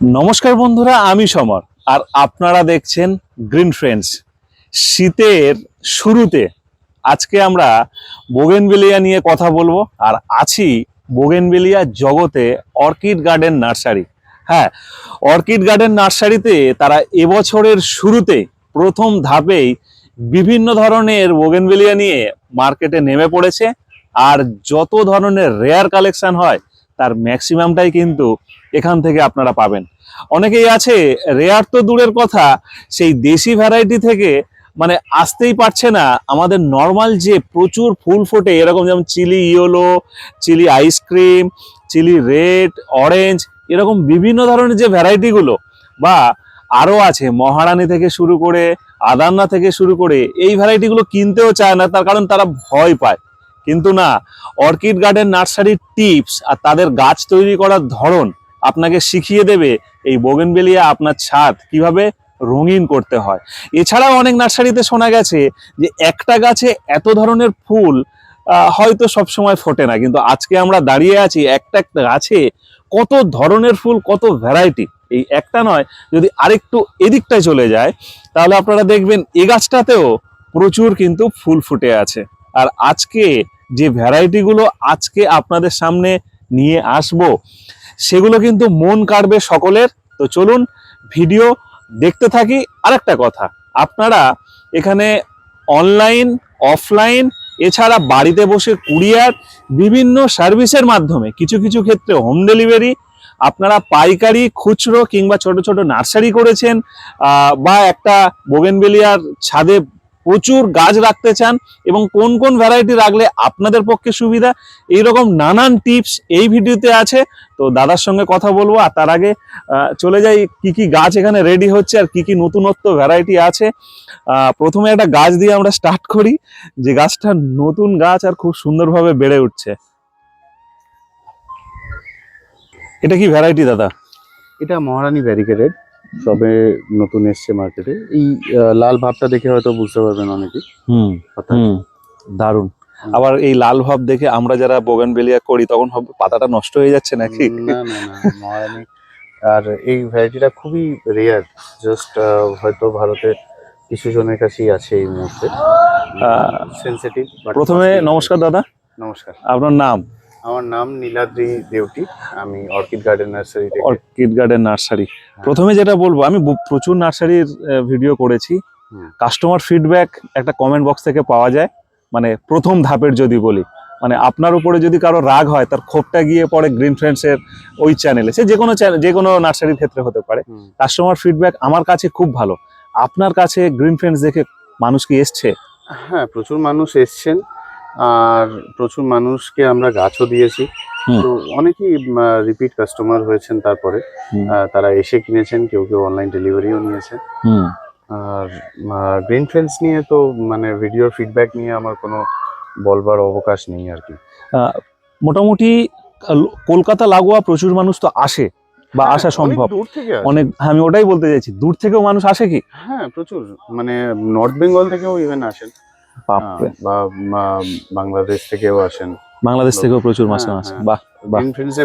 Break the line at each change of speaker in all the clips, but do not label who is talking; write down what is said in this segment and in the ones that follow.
নমস্কার বন্ধুরা, আমি সমর। আর আপনারা দেখছেন গ্রিন ফ্রেন্ডস শীতের শুরুতে আজকে আমরা বোগেনবেলিয়া নিয়ে কথা বলব। আর আছি বোগেনবেলিয়া জগতে অর্কিড গার্ডেন নার্সারি। হ্যাঁ অর্কিড গার্ডেন নার্সারিতে তারা এবছরের শুরুতে প্রথম ধাপেই বিভিন্ন ধরনের বোগেনবেলিয়া নিয়ে মার্কেটে নেমে পড়েছে। আর যত ধরনের রেয়ার কালেকশন হয়, তার ম্যাক্সিমামটাই কিন্তু এখান থেকে আপনারা পাবেন। অনেকেই আছে রেয়ার তো দূরের কথা, সেই দেশি ভ্যারাইটি থেকে মানে আসতেই পারছে না। আমাদের নর্মাল যে প্রচুর ফুল ফোটে, এরকম যেমন chilli yellow chilli ice cream chilli red orange এরকম বিভিন্ন ধরনের যে ভ্যারাইটিগুলো বা আরও আছে, মহারানী থেকে শুরু করে, আদান্না থেকে শুরু করে, এই ভ্যারাইটিগুলো কিনতেও চায় না, তার কারণ তারা ভয় পায়। কিন্তু না, অর্কিড গার্ডেন নার্সারির টিপস আর তাদের গাছ তৈরি করার ধরন আপনাকে শিখিয়ে দেবে এই বোগেনবেলিয়া আপনার ছাদ কীভাবে রঙিন করতে হয়। এছাড়াও অনেক নার্সারিতে শোনা গেছে যে একটা গাছে এত ধরনের ফুল হয়তো সবসময় ফোটে না, কিন্তু আজকে আমরা দাঁড়িয়ে আছি একটা একটা গাছে কত ধরনের ফুল, কত ভ্যারাইটি এই একটা নয়, যদি আরেকটু এদিকটায় চলে যায়, তাহলে আপনারা দেখবেন এ গাছটাতেও প্রচুর কিন্তু ফুল ফুটে আছে। আর আজকে যে ভ্যারাইটিগুলো আজকে আপনাদের সামনে নিয়ে আসব সেগুলো কিন্তু মন কাড়বে সকলের। তো চলুন ভিডিও দেখতে থাকি আরেকটা কথা। আপনারা এখানে অনলাইন অফলাইন এছাড়া বাড়িতে বসে কুরিয়ার, বিভিন্ন সার্ভিসের মাধ্যমে কিছু কিছু ক্ষেত্রে হোম ডেলিভারি আপনারা পাইকারি, খুচরো কিংবা ছোট ছোট নার্সারি করেছেন বা একটা বোগেনবেলিয়ার ছাদে প্রচুর গাছ রাখতে চান এবং কোন কোন ভ্যারাইটি রাখলে আপনাদের পক্ষে সুবিধা, এইরকম নানান টিপস এই ভিডিওতে আছে। তো দাদার সঙ্গে কথা বলব আর তার আগে চলে যাই কি কি গাছ এখানে রেডি হচ্ছে আর কি কি নতুনত্ব ভ্যারাইটি আছে। প্রথমে একটা গাছ দিয়ে আমরা স্টার্ট করি, যে গাছটা নতুন গাছ আর খুব সুন্দরভাবে বেড়ে উঠছে। এটা কি ভ্যারাইটি দাদা?
এটা মহারানী ব্যারিকেডেড সবে নতুন এসছে মার্কেটে এই লাল ভাবটা দেখে হয়তো বুঝতে পারবেন অনেকে
হুম হুম দারুণ। আবার এই লাল ভাব দেখে আমরা যারা বোগান বেলিয়া করি তখন হবে পাতাটা নষ্ট হয়ে যাচ্ছে নাকি?
না না না আর এই ভ্যারাইটিটা খুবই রেয়ার জাস্ট হয়তো ভারতে কিছু জনের কাছেই আছে এই মুহূর্তে। সেন্সিটিভ
প্রথমে নমস্কার দাদা।
নমস্কার।
আপনার নাম?
আমার নাম নীলাদ্রি দেউটি আমি orchid garden nursery
orchid garden nursery. প্রথমে যেটা বলব আমি প্রচুর নার্সারির ভিডিও করেছি। কাস্টমার ফিডব্যাক একটা কমেন্ট বক্স থেকে পাওয়া যায় মানে প্রথম ধাপের যদি বলি। মানে আপনার উপরে যদি কারও রাগ হয় তার ক্ষোভটা গিয়ে পড়ে গ্রিন ফ্রেন্ডসের ওই চ্যানেলে। সে যে কোনো চ্যানেল যে কোনো নার্সারির ক্ষেত্রে হতে পারে। কাস্টমার ফিডব্যাক আমার কাছে খুব ভালো। আপনার কাছে গ্রিন ফ্রেন্ডস দেখে মানুষ কি এসছে?
হ্যাঁ প্রচুর মানুষ এসছেন। আর প্রচুর মানুষকে আমরা গাছও দিয়েছি। তো অনেকেই রিপিট কাস্টমার হয়েছেন তারপরে। তারা এসে কিনেছেন কেউ কেউ অনলাইন ডেলিভারিও নিয়েছে আর গ্রিন ফ্রেন্ডস নিয়ে তো মানে ভিডিওর ফিডব্যাক নিয়ে আমার কোনো বলবার অবকাশ নেই আর কি।
মোটামুটি কলকাতা লাগোয়া প্রচুর মানুষ তো আসে বা আসা
হ্যাঁ,
সম্ভব।
দূর থেকে আসে।
অনেক আমি ওটাই বলতে চাইছি দূর থেকেও মানুষ আসে কি?
হ্যাঁ প্রচুর। মানে নর্থ বেঙ্গল থেকেও ইভেন আসেন। বা বাংলাদেশ থেকেও আসেন।
বাংলাদেশ থেকেও প্রচুর মাছ
হ্যাঁ,
আসে।
হ্যাঁ।
বাহ বাহ।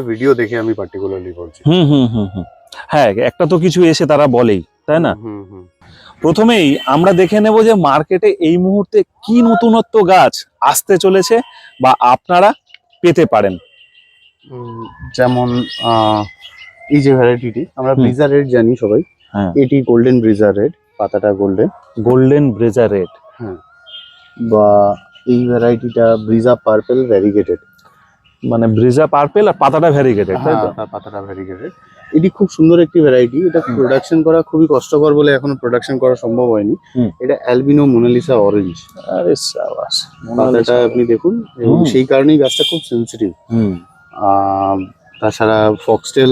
ভিডিও দেখে আমি পার্টিকুলারলি বলছি।
হুম হুম হুম হুম। হ্যাঁ একটা তো কিছু এসে তারা বলেই তাই না?
হুম হুম
প্রথমেই আমরা দেখে নেব যে মার্কেটে এই মুহূর্তে কি নতুনত্ব গাছ আসতে চলেছে বা আপনারা পেতে পারেন।
যেমন আহ, এই যে ভ্যারাইটিটি আমরা। ব্রিজার রেড জানি সবাই।
হ্যাঁ।
এটি গোল্ডেন ব্রিজার রেড পাতাটা গোল্ডেন
গোল্ডেন ব্রেজার রেড
বা এই ভ্যারাইটিটা ব্রিজা পার্পেল ভ্যারিগেটেড
মানে ব্রিজা পার্পেল আর পাতাটা ভ্যারিগেটেড তাই তো?
পাতাটা ভ্যারিগেটেড এটি খুব সুন্দর একটি ভ্যারাইটি এটা প্রোডাকশন করা খুবই কষ্টকর বলে এখনও প্রোডাকশন করা সম্ভব হয়নি। এটা অ্যালবিনো মোনালিসা অরেঞ্জ
আরে সাবাস
পাতাটা আপনি দেখুন এবং সেই কারণেই গাছটা খুব সেন্সিটিভ
হুম।
তাছাড়া ফক্সটেল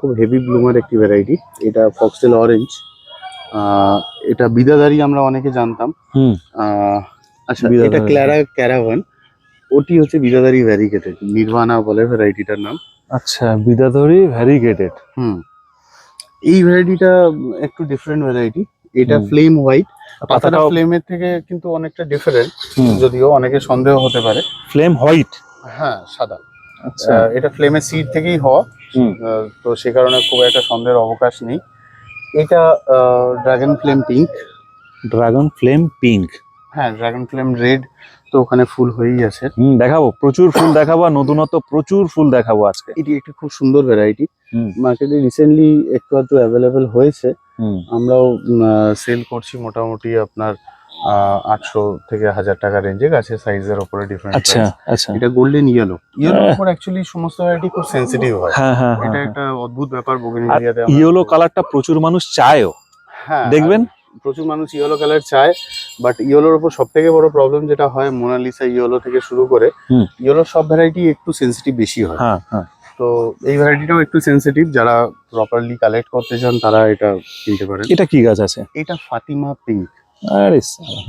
খুব হেভি ব্লুমার একটি ভ্যারাইটি এটা ফক্সটেল অরেঞ্জ এটা বিদাদারি আমরা অনেকে জানতাম। আচ্ছা
বিদাদারি।
এটা ক্লারা ক্যারাভান ওটি হচ্ছে বিদাদারি ভ্যারিগেটেড নির্বাণা বলে ভ্যারাইটিটার নাম।
আচ্ছা বিদাধরি ভ্যারিগেটেড
হুম। এই ভ্যারাইটিটা একটু ডিফারেন্ট ভ্যারাইটি এটা ফ্লেম হোয়াইট পাতাটা ফ্লেমের থেকে কিন্তু অনেকটা ডিফারেন্ট যদিও অনেকে সন্দেহ হতে পারে।
ফ্লেম হোয়াইট
হ্যাঁ সাদা।
আচ্ছা।
এটা ফ্লেমের সিড থেকেই হওয়া।
হুম।
তো সে কারণে খুব একটা সন্দেহের অবকাশ নেই। এটা dragon flame pink
dragon flame pink
হ্যাঁ ড্রাগন ফ্লেম রেড তো ওখানে ফুল হয়েই আছে।
হুম দেখাবো। প্রচুর ফুল দেখাবো আর নতুনত্ব প্রচুর ফুল দেখাবো আজকে।
এটি একটি খুব সুন্দর ভ্যারাইটি
হুম।
মার্কেটে রিসেন্টলি একটু আধটু অ্যাভেলেবেল হয়েছে। আমরাও সেল করছি মোটামুটি আপনার আটশো থেকে হাজার টাকা রেঞ্জে গাছের সাইজের উপরে ডিফারেন্ট
আচ্ছা আচ্ছা।
এটা গোল্ডেন ইয়েলো ইয়েলোর
আহ।
উপর অ্যাকচুয়ালি সমস্ত ভ্যারাইটি খুব সেন্সিটিভ হয়।
হ্যাঁ হ্যাঁ হ্যাঁ
এটা একটা অদ্ভুত ব্যাপার বোগেনভিলিয়াতে
ইয়েলো কালারটা প্রচুর মানুষ চায়ও।
হ্যাঁ
দেখবেন?
প্রচুর মানুষ ইয়েলো কালার চায় বাট ইয়েলোর উপর সব থেকে বড় প্রবলেম যেটা হয় মোনালিসা ইয়েলো থেকে শুরু করে। ইয়েলোর সব ভ্যারাইটি একটু সেন্সিটিভ বেশি হয়।
হ্যাঁ হ্যাঁ।
তো এই ভ্যারাইটিটাও একটু সেন্সিটিভ যারা প্রপারলি কালেক্ট করতে চান তারা এটা কিনতে পারেন।
এটা কি গাছ আছে?
এটা ফাতিমা পিঙ্ক
আরে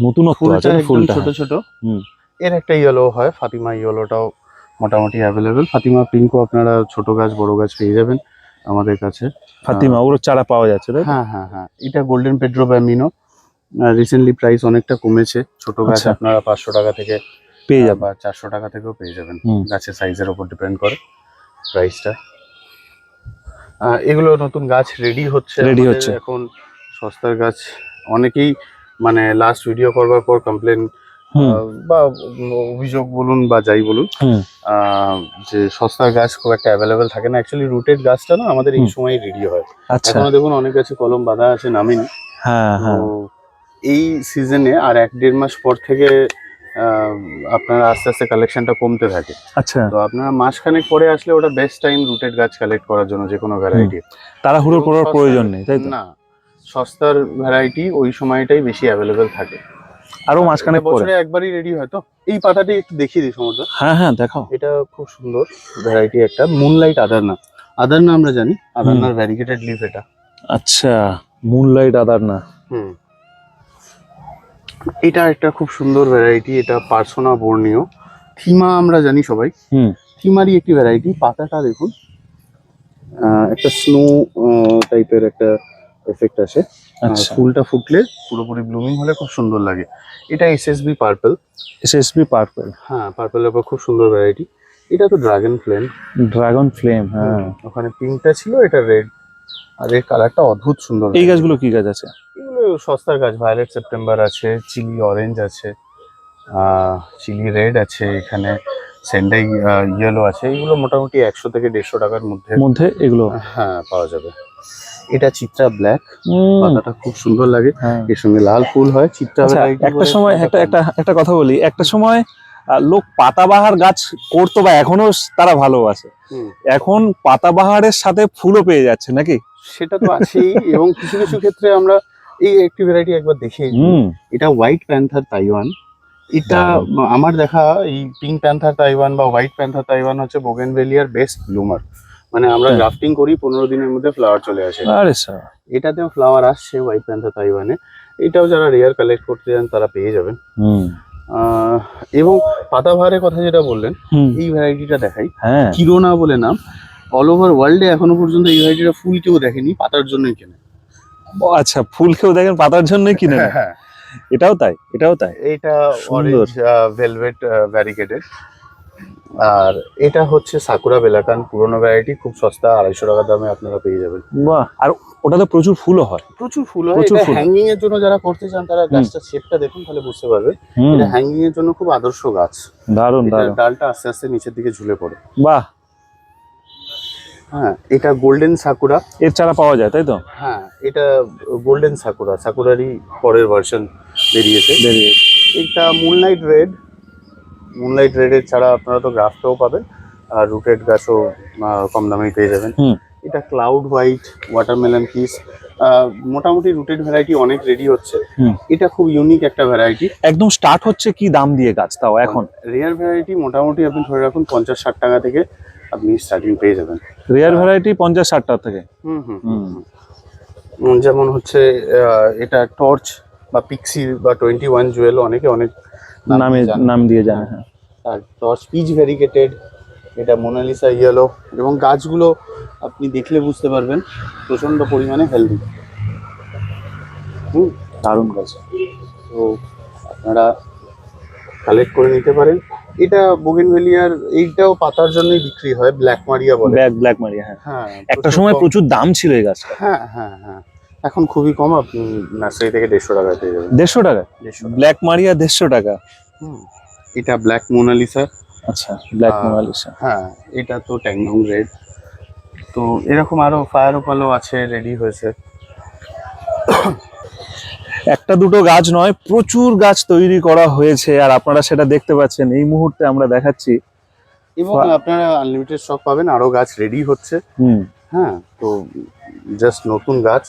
নতুনত্ব আছে
ফুলটা
ফুলটা।
ছোট ছোট।
হুম।
এর একটা ইয়েলো হয় ফাতিমা ইয়েলোটাও মোটামুটি অ্যাভেলেবেল ফাতিমা পিঙ্কও আপনারা ছোট গাছ বড় গাছ পেয়ে যাবেন। আমাদের কাছে।
ফাতিমা ওগুলো চারা পাওয়া যাচ্ছে তাই
হ্যাঁ হ্যাঁ হ্যাঁ। এটা golden Pedro Bambino recently price অনেকটা কমেছে। ছোট গাছ
আচ্ছা।
আপনারা পাঁচশো টাকা থেকে
পেয়ে
আহ,
যাবে
বা চারশো টাকা থেকেও পেয়ে যাবেন। গাছের সাইজের ওপর ডিপেন্ড করে প্রাইসটা এগুলো নতুন গাছ রেডি হচ্ছে। রেডি
হচ্ছে।
এখন সস্তার গাছ। অনেকেই মানে লাস্ট ভিডিও করবার পর কমপ্লেন বা অভিযোগ বলুন বা যাই বলুন যে সস্তার গাছ খুব একটা অ্যাভেলেবেল থাকে না। অ্যাকচুয়ালি রুটেড গাছটা না আমাদের এই সময় রেডি হয়।
আচ্ছা।
এখনও দেখুন অনেক গাছে কলম বাঁধা আছে নামেনি।
হ্যাঁ হ্যাঁ।
এই সিজনে আর এক দেড় মাস পর থেকে আপনার আস্তে আস্তে কালেকশনটা কমতে থাকে।
আচ্ছা।
তো আপনারা মাসখানেক পরে আসলে ওটা বেস্ট টাইম রুটেড গাছ কালেক্ট করার জন্য যে কোনো ভ্যারাইটি
তাড়াহুড়ো করার প্রয়োজন নেই তাই
না সস্তার ভ্যারাইটি ওই সময়টাই বেশি অ্যাভেলেবেল থাকে।
আরও মাঝখানে পরে
বছরে একবারই রেডি হয় তো? এই পাতাটি একটু দেখিয়ে দিই সমুদ্র।
হ্যাঁ হ্যাঁ দেখাও।
এটা খুব সুন্দর ভ্যারাইটি একটা মুনলাইট আদারনা। আদারনা আমরা জানি আদারনার ভ্যারিগেটেড লিফ এটা।
আচ্ছা মুনলাইট আদার না
হুম। এটা একটা খুব সুন্দর ভ্যারাইটি এটা পার্সোনা বর্ণীয় থিমা আমরা জানি সবাই।
হুম।
থিমারই একটি ভ্যারাইটি পাতাটা দেখুন। একটা স্নো টাইপের একটা এফেক্ট আসে।
আচ্ছা
ফুলটা ফুটলে পুরোপুরি ব্লুমিং হলে খুব সুন্দর লাগে। এটা এসএসবি পার্পল
এসএসবি পার্পল
হ্যাঁ পার্পলের উপর খুব সুন্দর ভ্যারাইটি এটা তো ড্রাগন ফ্লেম
ড্রাগন ফ্লেম হ্যাঁ।
ওখানে পিঙ্কটা ছিল এটা রেড আর এর কালারটা অদ্ভুত সুন্দর
এই গাছগুলো কি গাছ আছে?
এগুলো সস্তার গাছ ভায়োলেট সেপ্টেম্বর আছে চিলি অরেঞ্জ আছে চিলি রেড আছে এখানে সেন্ডাই ইয়েলো আছে। এগুলো মোটামুটি একশো থেকে দেড়শো টাকার মধ্যে
মধ্যে এগুলো
হ্যাঁ পাওয়া যাবে। এটা চিত্রা ব্ল্যাক পাতাটা খুব সুন্দর লাগে।
হ্যাঁ।
এর সঙ্গে লাল ফুল হয় চিত্রা
আচ্ছা একটা সময় একটা একটা একটা কথা বলি একটা সময় লোক পাতাবাহার গাছ করতো বা এখনও তারা ভালোবাসে। এখন পাতাবাহারের সাথে ফুলও পেয়ে যাচ্ছে নাকি?
সেটা তো আছেই এবং কিছু কিছু ক্ষেত্রে আমরা এই একটি ভ্যারাইটি একবার দেখে এটা হোয়াইট প্যান্থার তাইওয়ান এটা আমার দেখা এই পিঙ্ক প্যান্থার তাইওয়ান বা হোয়াইট প্যান্থার তাইওয়ান হচ্ছে বোগেনভেলিয়ার বেস্ট ব্লুমার মানে আমরা
হ্যাঁ।
গ্রাফটিং করি পনেরো দিনের মধ্যে ফ্লাওয়ার চলে আসে।
আরে স্যার
এটাতেও ফ্লাওয়ার আসছে হোয়াইট প্যান্থার তাইওয়ানে এটাও যারা রেয়ার কালেক্ট করতে চান তারা পেয়ে যাবেন। এবং পাতাবাহারের কথা যেটা বললেন এই ভ্যারাইটিটা দেখাই।
হ্যাঁ।
কিরোনা বলে নাম। অল ওভার ওয়ার্ল্ডে এখনও পর্যন্ত এই ভ্যারাইটিটা ফুল কেউ দেখেনি পাতার জন্যই কেনে।
ও, আচ্ছা ফুল কেউ দেখেন পাতার জন্যই কিনে
হ্যাঁ
এটাও তাই এটাও তাই।
এটা অরেঞ্জ ভেলভেট ভ্যারিকেটেড আর এটা হচ্ছে সাকুরা বেলাকান পুরোনো ভ্যারাইটি খুব সস্তা আড়াইশো টাকা দামে আপনারা পেয়ে যাবেন।
বাহ আর ওটাতে প্রচুর ফুলও হয়।
প্রচুর ফুল হয়
প্রচুর ফুল।
হ্যাঙ্গিং এর জন্য যারা করতে চান তারা গাছটা শেপটা দেখুন তাহলে বুঝতে পারবে এটা হ্যাঙ্গিং এর জন্য খুব আদর্শ গাছ।
দারুণ
এটা
দারুণ।
ডালটা আস্তে আস্তে নিচের দিকে ঝুলে পড়ে।
বাহ।
হ্যাঁ এটা গোল্ডেন সাকুরা
এর চারা পাওয়া যায় তাই তো?
হ্যাঁ এটা গোল্ডেন সাকুরা সাকুরারই পরের ভার্সন বেরিয়েছে।
বেরিয়ে
এটা মুনলাইট রেড মুনলাইট রেডের ছাড়া আপনারা তো গ্রাফটাও পাবেন আর রুটেড গাছও কম দামেই পেয়ে যাবেন। এটা ক্লাউড হোয়াইট ওয়াটারমেলন পিস মোটামুটি রুটেড ভ্যারাইটি অনেক রেডি হচ্ছে। এটা খুব ইউনিক একটা ভ্যারাইটি
একদম স্টার্ট হচ্ছে কি দাম দিয়ে গাছ তাও এখন?
রেয়ার ভ্যারাইটি মোটামুটি আপনি ধরে রাখুন পঞ্চাশ ষাট টাকা থেকে আপনি স্টার্টিং পেয়ে যাবেন।
রেয়ার ভ্যারাইটি পঞ্চাশ ষাট টাকা থেকে?
হুম। হুম যেমন হচ্ছে এটা টর্চ বা পিক্সি বা টোয়েন্টি ওয়ান জুয়েল অনেকে অনেক নাম
নামে দিয়ে জানে। হ্যাঁ।
আর টর্চ পিচ ভেরিকেটেড এটা মোনালিসা ইয়েলো এবং গাছগুলো আপনি দেখলে বুঝতে পারবেন প্রচণ্ড পরিমাণে হেলদি হুম
দারুণ গাছ।
তো আপনারা কালেক্ট করে নিতে পারেন। এটা বোগেনভেলিয়ার এইটাও পাতার জন্যই বিক্রি হয় ব্ল্যাক মারিয়া বলে।
ব্ল্যাক ব্ল্যাক মারিয়া হ্যাঁ।
হ্যাঁ
একটা সময় প্রচুর দাম ছিল এই গাছটা।
হ্যাঁ হ্যাঁ হ্যাঁ। এখন খুবই কম আপনি নার্সারি থেকে দেড়শো টাকা পেয়ে যাবেন।
দেড়শো টাকা। ব্ল্যাক মারিয়া দেড়শো টাকা।
এটা ব্ল্যাক মোনালিসা।
আচ্ছা ব্ল্যাক মোনালিসা।
হ্যাঁ এটা তো ট্যাংডং রেড। তো এরকম আরও ফায়ার ওপালও আছে রেডি হয়েছে।
একটা দুটো গাছ নয় প্রচুর গাছ তৈরি করা হয়েছে আর আপনারা সেটা দেখতে পাচ্ছেন। এই মুহূর্তে আমরা দেখাচ্ছি।
এবং আপনারা আনলিমিটেড স্টক পাবেন আরও গাছ রেডি হচ্ছে। হ্যাঁ তো জাস্ট নতুন গাছ।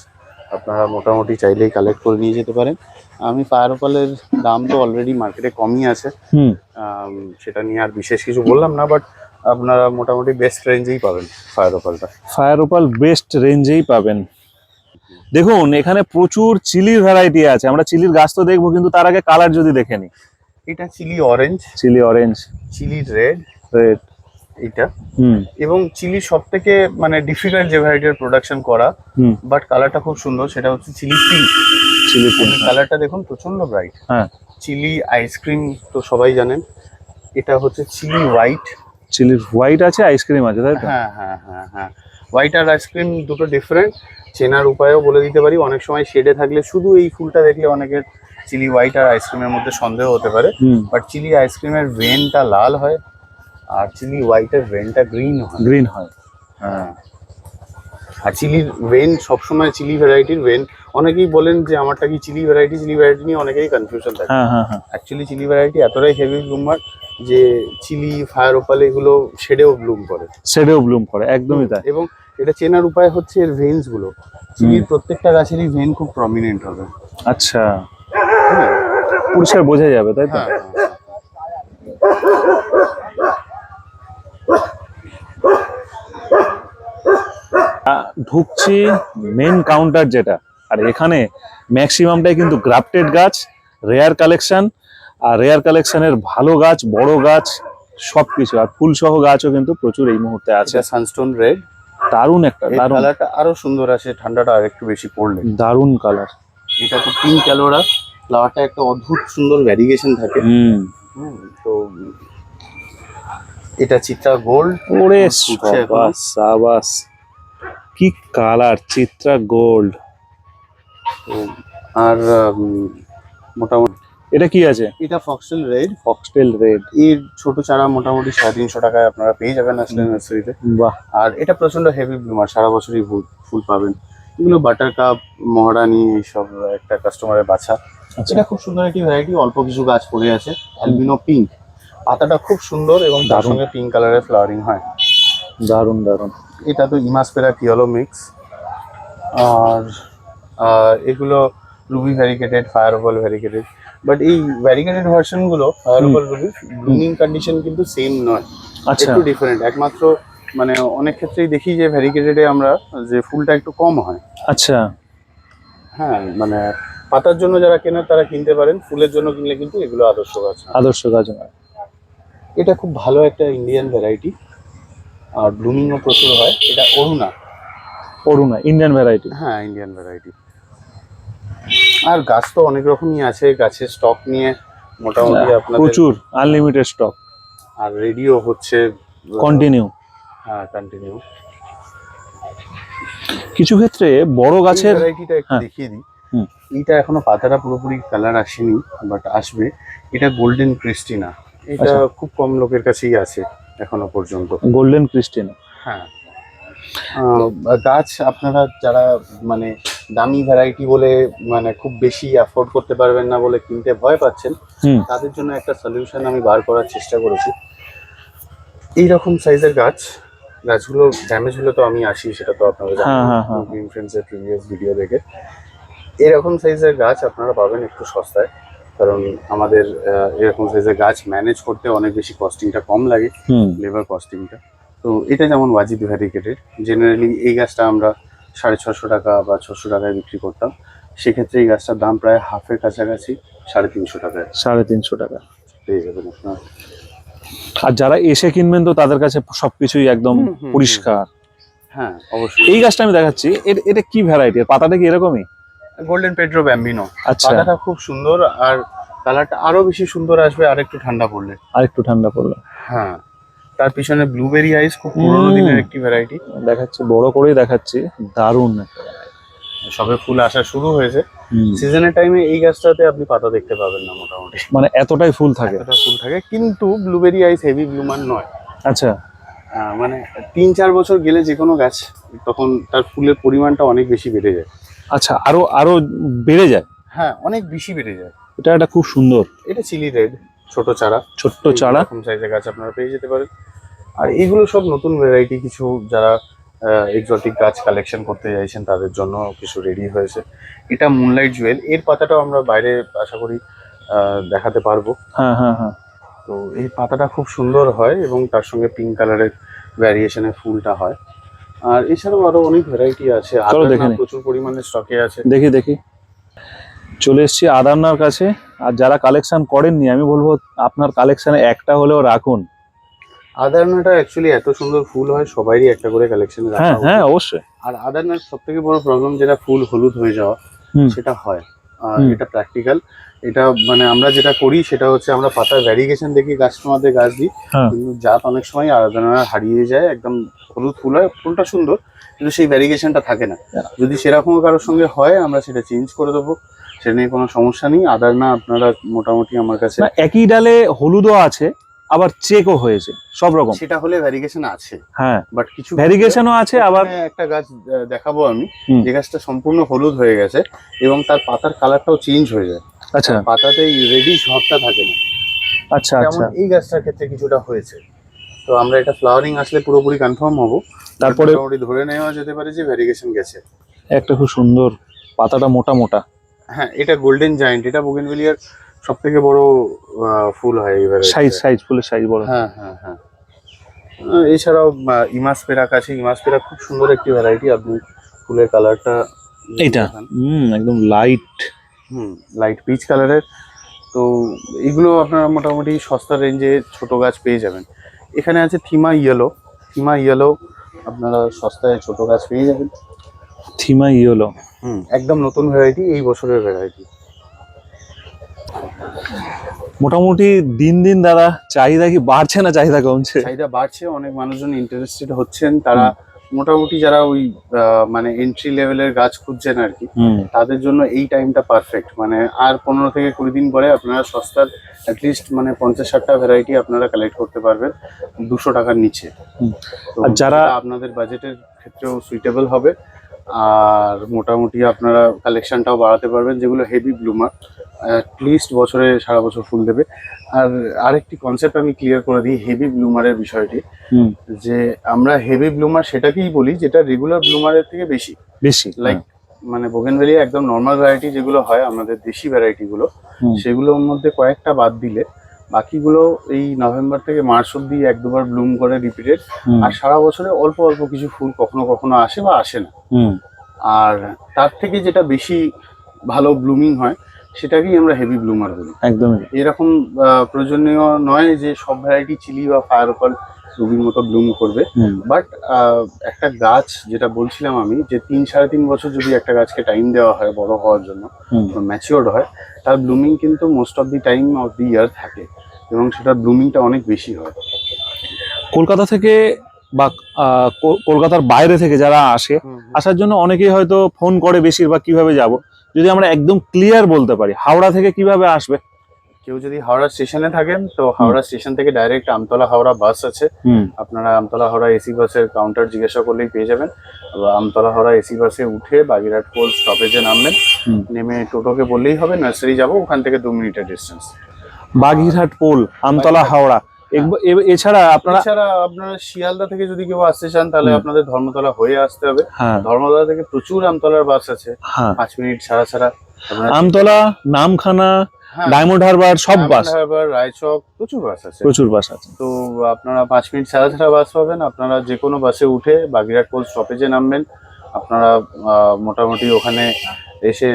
আপনারা মোটামুটি চাইলেই কালেক্ট করে নিয়ে যেতে পারেন। আমি ফায়ার ওপালের দাম তো অলরেডি মার্কেটে কমই আছে। সেটা নিয়ে আর বিশেষ কিছু বললাম না বাট আপনারা মোটামুটি বেস্ট রেঞ্জেই পাবেন ফায়ার ওপালটা
ফায়ার ওপাল বেস্ট রেঞ্জেই পাবেন। দেখুন এখানে প্রচুর চিলির ভ্যারাইটি আছে। আমরা চিলির গাছ তো দেখব কিন্তু তার আগে কালার যদি দেখে নি।
এটা chilli orange
chilli orange
chilli red
red
এটা এবং চিলি সব থেকে মানে ডিফিকাল্ট যে ভ্যারাইটির প্রোডাকশন করা বাট কালারটা খুব সুন্দর সেটা হচ্ছে চিলি পিঙ্ক
চিলি পিঙ্ক
কালারটা দেখুন প্রচণ্ড ব্রাইট
হ্যাঁ।
চিলি আইসক্রিম তো সবাই জানেন এটা হচ্ছে চিলি হোয়াইট
চিলি হোয়াইট আছে আইসক্রিম আছে তাই তো?
হ্যাঁ হ্যাঁ হ্যাঁ হ্যাঁ। হোয়াইট আর আইসক্রিম দুটো ডিফারেন্ট চেনার উপায়ও বলে দিতে পারি অনেক সময় শেডে থাকলে শুধু এই ফুলটা দেখলে অনেকের চিলি হোয়াইট আর আইসক্রিমের মধ্যে সন্দেহ হতে পারে। বাট চিলি আইসক্রিমের ভেনটা লাল হয় আর চিলি হোয়াইটের ভেনটা গ্রিন হয়।
গ্রিন হয়।
হ্যাঁ। আর চিলির ভেন সবসময় চিলি ভ্যারাইটির ভেন অনেকেই বলেন যে আমারটা কি চিলি ভ্যারাইটি চিলি ভ্যারাইটি নিয়ে অনেকেই কনফিউশন থাকে।
হ্যাঁ হ্যাঁ হ্যাঁ।
অ্যাকচুয়ালি চিলি ভ্যারাইটি এতটাই হেভি ব্লুমার যে চিলি ফায়ার ওপাল এগুলো শেডেও ব্লুম করে।
শেডেও ব্লুম করে একদমই তাই।
এবং এটা চেনার উপায় হচ্ছে এর ভেন্সগুলো। চিলির প্রত্যেকটা গাছেরই ভেন খুব প্রমিনেন্ট হবে।
আচ্ছা।
হ্যাঁ।
পরিষ্কার বোঝা যাবে তাই তো? ঢুকছি মেন কাউন্টার যেটা। আর এখানে ম্যাক্সিমামটাই কিন্তু গ্রাফটেড গাছ রেয়ার কালেকশন আর রেয়ার কালেকশনের ভালো গাছ বড় গাছ সবকিছু। আর ফুল সহ গাছও কিন্তু প্রচুর এই মুহূর্তে আছে।
সানস্টোন রেড
দারুণ একটা দারুণ।
কালারটা আরও সুন্দর আসে ঠান্ডাটা আর একটু বেশি পড়লে।
দারুণ কালার
এটা তো পিঙ্ক ক্যালোরা ফ্লাওয়ারটা একটা অদ্ভুত সুন্দর ভ্যারিগেশন থাকে।
হুম।
হুম, তো এটা চিত্রা গোল্ড
ওরে। সাবাস সাবাস। কি কালার? চিত্রা গোল্ড।
আর মোটামুটি
এটা কি আছে?
এটা ফক্সটেল রেড
ফক্সটেল রেড
এর ছোট চারা মোটামুটি সাড়ে তিনশো টাকায় আপনারা পেয়ে যাবেন আসলে নার্সারিতে
বাহ।
আর এটা প্রচণ্ড হেভি ব্লুমার সারা বছরই ফুল ফুল পাবেন। এগুলো বাটার কাপ মহারানি এইসব একটা কাস্টমারের বাছা।
আচ্ছা।
এটা খুব সুন্দর একটি ভ্যারাইটি অল্প কিছু গাছ পড়ে আছে অ্যালবিনো পিঙ্ক পাতাটা খুব সুন্দর এবং তার সঙ্গে পিঙ্ক কালারের ফ্লাওয়ারিং হয়।
দারুণ দারুণ।
এটা তো ইমাসপেরা কিয়লো মিক্স। আর আর এগুলো ruby variegated fire oval variegated but এই variegated ভার্সনগুলো fire oval ruby blooming condition কিন্তু সেম নয়।
আচ্ছা।
একটু ডিফারেন্ট একমাত্র মানে অনেক ক্ষেত্রেই দেখি যে ভ্যারিকেটেডে আমরা যে ফুলটা একটু কম হয়।
আচ্ছা।
হ্যাঁ মানে পাতার জন্য যারা কেনেন তারা কিনতে পারেন ফুলের জন্য কিনলে কিন্তু এগুলো আদর্শ গাছ
আদর্শ গাছ নয়
এটা খুব ভালো একটা ইন্ডিয়ান ভ্যারাইটি আর ব্লুমিংও প্রচুর হয়। এটা অরুণা।
অরুণা ইন্ডিয়ান ভ্যারাইটি
হ্যাঁ ইন্ডিয়ান ভ্যারাইটি আর গাছ তো অনেক রকমই আছে গাছের স্টক নিয়ে মোটামুটি আপনাদের
প্রচুর আনলিমিটেড স্টক
আর রেডিও হচ্ছে
কন্টিনিউ
হ্যাঁ কন্টিনিউ
কিছু ক্ষেত্রে বড় গাছের
ভ্যারাইটিটা একটু
হ্যাঁ।
দেখিয়ে দিই। এইটা এখনও পাতাটা পুরোপুরি কালার আসেনি বাট আসবে। এটা গোল্ডেন ক্রিস্টিনা এটা
আচ্ছা।
খুব কম লোকের কাছেই আছে। এখনও পর্যন্ত।
গোল্ডেন ক্রিস্টিনা
হ্যাঁ। গাছ আপনারা যারা মানে দামি ভ্যারাইটি বলে মানে খুব বেশি অ্যাফোর্ড করতে পারবেন না বলে কিনতে ভয় পাচ্ছেন তাদের জন্য একটা সলিউশন আমি বার করার চেষ্টা করেছি। এই রকম সাইজের গাছ গাছগুলো ড্যামেজ হলে তো আমি আসি সেটা তো আপনারা
হ্যাঁ, হ্যাঁ, হ্যাঁ।
ফ্রেন্ডসের প্রিভিয়াস ভিডিও দেখে। এরকম সাইজের গাছ আপনারা পাবেন একটু সস্তায়। কারণ আমাদের এরকম সাইজের গাছ ম্যানেজ করতে অনেক বেশি কস্টিংটা কম লাগে লেবার কস্টিংটা তো এটা যেমন ওয়াজিদ ভ্যারিকেটেড জেনারেলি এই গাছটা আমরা সাড়ে ছশো টাকা বা ছশো টাকায় বিক্রি করতাম। সেক্ষেত্রে এই গাছটার দাম প্রায় হাফের কাছাকাছি সাড়ে তিনশো টাকায়।
সাড়ে তিনশো টাকা।
পেয়ে যাবেন আপনার
আর যারা এসে কিনবেন তো তাদের কাছে সবকিছুই একদম। পরিষ্কার।
হ্যাঁ অবশ্যই।
এই গাছটা আমি দেখাচ্ছি এটা কি ভ্যারাইটি পাতাটা কি এরকমই?
গোল্ডেন পেড্রো ব্যাম্বিনো
আচ্ছা।
পাতাটা খুব সুন্দর আর কালারটা আরও বেশি সুন্দর আসবে আর একটু ঠান্ডা পড়লে।
আর একটু ঠান্ডা পড়লে।
হ্যাঁ। তার পিছনে ব্লুবেরি আইস খুব পুরোনো দিনের একটি ভ্যারাইটি
দেখাচ্ছি বড় করেই দেখাচ্ছি। দারুণ। একটা
সবে ফুল আসা শুরু হয়েছে। সিজনের টাইমে এই গাছটাতে আপনি পাতা দেখতে পাবেন না মোটামুটি।
মানে এতটাই ফুল থাকে।
এতটা ফুল থাকে কিন্তু ব্লুবেরি আইস হেভি ব্লুমার নয়।
আচ্ছা।
মানে তিন চার বছর গেলে যে কোনো গাছ তখন তার ফুলের পরিমাণটা অনেক বেশি বেড়ে যায়।
আচ্ছা আরও আরও বেড়ে যায়?
হ্যাঁ অনেক বেশি বেড়ে যায়।
এটা একটা খুব সুন্দর।
এটা চিলি রেড ছোট চারা।
ছোট্ট চারা।
এরকম সাইজের গাছ আপনারা পেয়ে যেতে পারেন। আর এইগুলো সব নতুন ভ্যারাইটি কিছু যারা এক্সোটিক গাছ কালেকশন করতে চাইছেন তাদের জন্য কিছু রেডি হয়েছে। এটা মুনলাইট জুয়েল এর পাতাটাও আমরা বাইরে আশা করি দেখাতে পারব।
হ্যাঁ হ্যাঁ হ্যাঁ।
তো এই পাতাটা খুব সুন্দর হয় এবং তার সঙ্গে পিঙ্ক কালারের ভ্যারিয়েশনের ফুলটা হয়। আর এছাড়াও আরও অনেক ভ্যারাইটি আছে।
চলো দেখে
প্রচুর পরিমাণে স্টকে আছে।
দেখি দেখি। চলে এসেছি আদান্নার কাছে। আর যারা কালেকশন করেননি আমি বলব আপনার কালেকশনে একটা হলেও রাখুন।
আদারনাটা অ্যাকচুয়ালি এত সুন্দর ফুল হয় সবারই একটা করে কালেকশনে রাখা
হ্যাঁ হ্যাঁ অবশ্যই।
আর আদারনার সব থেকে বড় প্রবলেম যেটা ফুল হলুদ হয়ে যাওয়া সেটা হয়। এটা প্র্যাকটিক্যাল এটা মানে আমরা যেটা করি সেটা হচ্ছে আমরা পাতার ভ্যারিগেশন দেখি কাস্টমারদের গাছ দিই।
হ্যাঁ।
কিন্তু জাত অনেক সময় আলাদা হারিয়ে যায় একদম হলুদ ফুল হয় ফুলটা সুন্দর কিন্তু সেই ভ্যারিগেশনটা থাকে না।
হ্যাঁ।
যদি সেরকম কারোর সঙ্গে হয় আমরা সেটা চেঞ্জ করে দেবো। সেটা নিয়ে কোনো সমস্যা নেই। আদার না আপনারা মোটামুটি আমার কাছে
একই ডালে হলুদও আছে আবার চেকও হয়েছে সব রকম।
সেটা হলে ভ্যারিগেশন আছে।
হ্যাঁ
বাট কিছু
ভ্যারিগেশনও আছে আবার
একটা গাছ দেখাবো আমি। যে গাছটা সম্পূর্ণ হলুদ হয়ে গেছে এবং তার পাতার কালারটাও চেঞ্জ হয়ে যায়।
আচ্ছা।
পাতাতে রেডিশ ভাবটা থাকে না।
আচ্ছা আচ্ছা।
এই গাছটার ক্ষেত্রে কিছুটা হয়েছে। তো আমরা এটা ফ্লাওয়ারিং আসলে পুরোপুরি কনফার্ম হব।
তারপরে
মোটামুটি ধরে নেওয়া যেতে পারে যে ভ্যারিগেশন গেছে।
একটা খুব সুন্দর পাতাটা মোটা মোটা।
হ্যাঁ এটা গোল্ডেন জায়েন্ট এটা বোগেনভেলিয়ার সব থেকে বড় ফুল হয় এই variety
সাইজ সাইজ ফুলের সাইজ বড়।
হ্যাঁ হ্যাঁ হ্যাঁ। এছাড়াও ইমাস পেরাক আছে। ইমাস পেরাক খুব সুন্দর একটি ভ্যারাইটি আপনি ফুলের কালারটা
এটা হুম একদম লাইট
হুম লাইট পিচ কালারের তো এগুলো আপনারা মোটামুটি সস্তা রেঞ্জে ছোট গাছ পেয়ে যাবেন। এখানে আছে থিমা ইয়েলো থিমা ইয়েলো আপনারা সস্তায় ছোট গাছ পেয়ে যাবেন।
থিমা ইয়েলো
হুম একদম নতুন ভ্যারাইটি এই বছরের ভ্যারাইটি
মোটামুটি দিন দিন দাদা চাহিদা কি বাড়ছে না চাহিদা কমছে?
চাহিদা বাড়ছে অনেক মানুষজন ইন্টারেস্টেড হচ্ছেন তারা মোটামুটি যারা ওই মানে এন্ট্রি লেভেলের গাছ খুঁজছেন আর কি তাদের জন্য এই টাইমটা পারফেক্ট মানে আর পনেরো থেকে কুড়ি দিন পরে আপনারা সস্তার অ্যাটলিস্ট মানে পঞ্চাশ ষাটটা ভ্যারাইটি আপনারা কালেক্ট করতে পারবেন দুশো টাকার নিচে।
আর যারা-
আপনাদের বাজেটের ক্ষেত্রেও সুইটেবল হবে। আর মোটামুটি আপনারা কালেকশনটাও বাড়াতে পারবেন যেগুলো হেভি ব্লুমার অ্যাটলিস্ট বছরে সারা বছর ফুল দেবে। আর আরেকটি কনসেপ্ট আমি ক্লিয়ার করে দিই হেভি ব্লুমারের বিষয়টি যে আমরা হেভি ব্লুমার সেটাকেই বলি যেটা রেগুলার ব্লুমারের থেকে বেশি।
বেশি
লাইক মানে বোগেনভেলিয়া একদম নর্মাল ভ্যারাইটি যেগুলো হয় আমাদের দেশি ভ্যারাইটি গুলো সেগুলোর মধ্যে কয়েকটা বাদ দিলে বাকিগুলো এই নভেম্বর থেকে মার্চ অব্দি এক দুবার ব্লুম করে রিপিটেড। আর সারা বছরে অল্প অল্প কিছু ফুল কখনো কখনো আসে বা আসে না।
হুম।
আর তার থেকে যেটা বেশি ভালো ব্লুমিং হয় সেটাকেই আমরা হেভি ব্লুমার বলি।
একদমই।
এরকম প্রয়োজনীয় নয় যে সব ভ্যারাইটি চিলি বা ফায়ারফল রুবির মতো ব্লুম করবে। বাট একটা গাছ যেটা বলছিলাম আমি যে তিন সাড়ে তিন বছর যদি একটা গাছকে টাইম দেওয়া হয় বড় হওয়ার জন্য
হুম।
ম্যাচিওর্ড হয় তার ব্লুমিং কিন্তু most of the time of the year থাকে। এবং সেটার ব্লুমিংটা অনেক বেশি হয়।
কলকাতা থেকে বা কলকাতার বাইরে থেকে যারা আসে আসার জন্য অনেকেই হয়তো ফোন করে বেশিরভাগ কীভাবে যাব। যদি আমরা একদম ক্লিয়ার বলতে পারি হাওড়া থেকে কীভাবে আসবে?
কেউ যদি হাওড়া স্টেশনে থাকেন তো হাওড়া স্টেশন থেকে ডাইরেক্ট আমতলা হাওড়া বাস আছে। আপনারা আমতলা হাওড়া এসি বাসের কাউন্টার জিজ্ঞাসা করলেই পেয়ে যাবেন। আমতলা হাওড়া এসি বাসে উঠে বাগেরহাট কোল স্টপেজে নামবেন। নেমে টোটোকে বললেই হবে নার্সারি যাব ওখান থেকে দু মিনিটের ডিস্টেন্স
বাগিরহাট পোল আমতলা হাওড়া। এছাড়া আপনারা
এছাড়া আপনারা শিয়ালদা থেকে যদি কেউ আসতে চান তাহলে আপনাদের ধর্মতলা হয়ে আসতে হবে।
হ্যাঁ।
ধর্মতলা থেকে প্রচুর আমতলার বাস আছে।
হ্যাঁ।
পাঁচ মিনিট ছাড়া ছাড়া
আমতলা নামখানা
হ্যাঁ,
ডায়মন্ড হারবার সব বাস।
হারবার, রায়চক প্রচুর বাস আছে।
প্রচুর বাস আছে।
তো আপনারা পাঁচ মিনিট ছাড়া ছাড়া বাস পাবেন। আপনারা যে কোনো বাসে উঠে বাগিরহাট কোল স্টপেজে নামবেন আপনারা মোটামুটি ওখানে এসে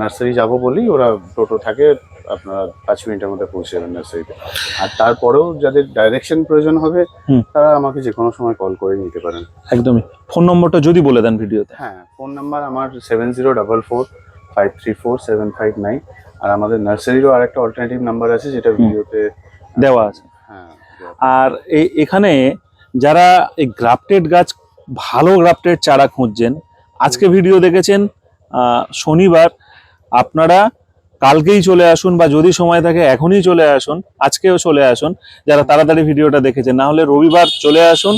নার্সারি যাব বলেই ওরা টোটো থাকে আপনারা পাঁচ মিনিটের মধ্যে পৌঁছে যাবেন নার্সারিতে। আর তারপরেও যাদের ডাইরেকশন প্রয়োজন হবে তারা আমাকে যে কোনো সময় কল করে নিতে পারেন।
একদমই। ফোন নম্বরটা যদি বলে দেন ভিডিওতে
হ্যাঁ ফোন নাম্বার আমার seven zero double four five three four seven five nine আর আমাদের নার্সারিরও আরেকটা অল্টারনেটিভ নাম্বার আছে যেটা ভিডিওতে
দেওয়া আছে।
হ্যাঁ
আর এই এখানে যারা এই গ্রাফটেড গাছ ভালো গ্রাফটের চারা খুঁজছেন। আজকে ভিডিও দেখেছেন শনিবার। আপনারা কালকেই চলে আসুন বা যদি সময় থাকে এখনই চলে আসুন, আজকেও চলে আসুন, যারা তাড়াতাড়ি ভিডিওটা দেখেছেন। না হলে রবিবার চলে আসুন।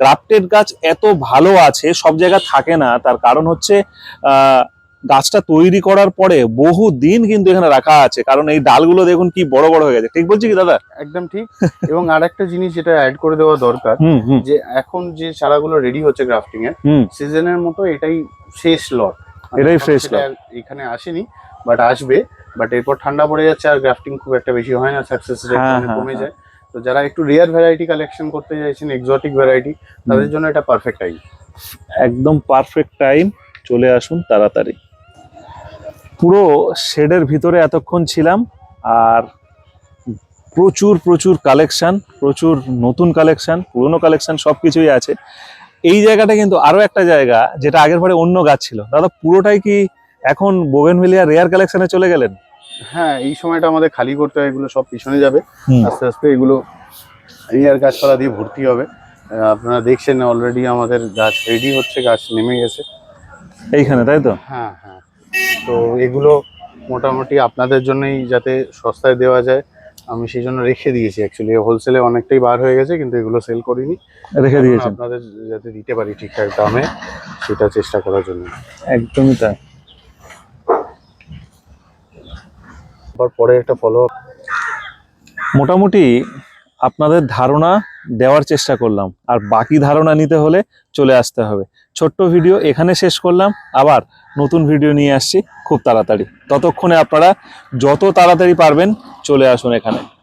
গ্রাফটেড গাছ এত ভালো আছে, সব জায়গা থাকে না। তার কারণ হচ্ছে গাছটা তৈরি করার পরে বহু দিন কিন্তু এখানে রাখা আছে। কারণ এই ডালগুলো দেখুন কি বড় বড় হয়ে গেছে। ঠিক বলছি কি দাদা?
একদম ঠিক। এবং আরেকটা জিনিস যেটা অ্যাড করে দেওয়া দরকার যে এখন যে চারাগুলো রেডি হচ্ছে গ্রাফটিং এর সিজনের মতো এটাই শেষ লট
এটাই fresh lot।
এখানে আসেনি বাট আসবে। বাট এরপর ঠান্ডা পড়ে যাচ্ছে আর গ্রাফটিং খুব একটা বেশি হয় না সাকসেস রেট
হ্যাঁ, হ্যাঁ,
কমে
হ্যাঁ।
যায়। তো যারা একটু রেয়ার ভ্যারাইটি কালেকশন করতে চাইছেন এক্সোটিক ভ্যারাইটি তাদের জন্য এটা পারফেক্ট টাইম
একদম পারফেক্ট টাইম চলে আসুন তাড়াতাড়ি। পুরো শেডের ভিতরে এতক্ষণ ছিলাম আর প্রচুর প্রচুর কালেকশন প্রচুর নতুন কালেকশন পুরনো কালেকশান সব কিছুই আছে। এই জায়গাটা কিন্তু আরও একটা জায়গা যেটা আগের পরে অন্য গাছ ছিল। দাদা পুরোটাই কি এখন বোগেনভেলিয়া রেয়ার কালেকশানে চলে গেলেন?
হ্যাঁ এই সময়টা আমাদের খালি করতে হয় এগুলো সব পিছনে যাবে। আস্তে আস্তে এগুলো রেয়ার গাছপালা দিয়ে ভর্তি হবে। আপনারা দেখছেন অলরেডি আমাদের গাছ রেডি হচ্ছে গাছ নেমে গেছে।
এইখানে তাই তো?
হ্যাঁ হ্যাঁ। তো এগুলো মোটামুটি আপনাদের জন্যই যাতে সস্তায় দেওয়া যায় আমি সেই জন্য রেখে দিয়েছি অ্যাকচুয়ালি হোলসেলে অনেকটাই বার হয়ে গেছে কিন্তু এগুলো সেল করিনি।
রেখে দিয়েছি
আপনাদের যাতে দিতে পারি ঠিকঠাক দামে সেটা চেষ্টা করার জন্য।
একদমই তাই।
পরে একটা ফলো
মোটামুটি আপনাদের ধারণা দেওয়ার চেষ্টা করলাম আর বাকি ধারণা নিতে হলে চলে আসতে হবে। ছোট্ট ভিডিও এখানে শেষ করলাম আবার নতুন ভিডিও নিয়ে আসছি। খুব তাড়াতাড়ি। ততক্ষণে আপনারা যত তাড়াতাড়ি পারবেন চলে আসুন এখানে।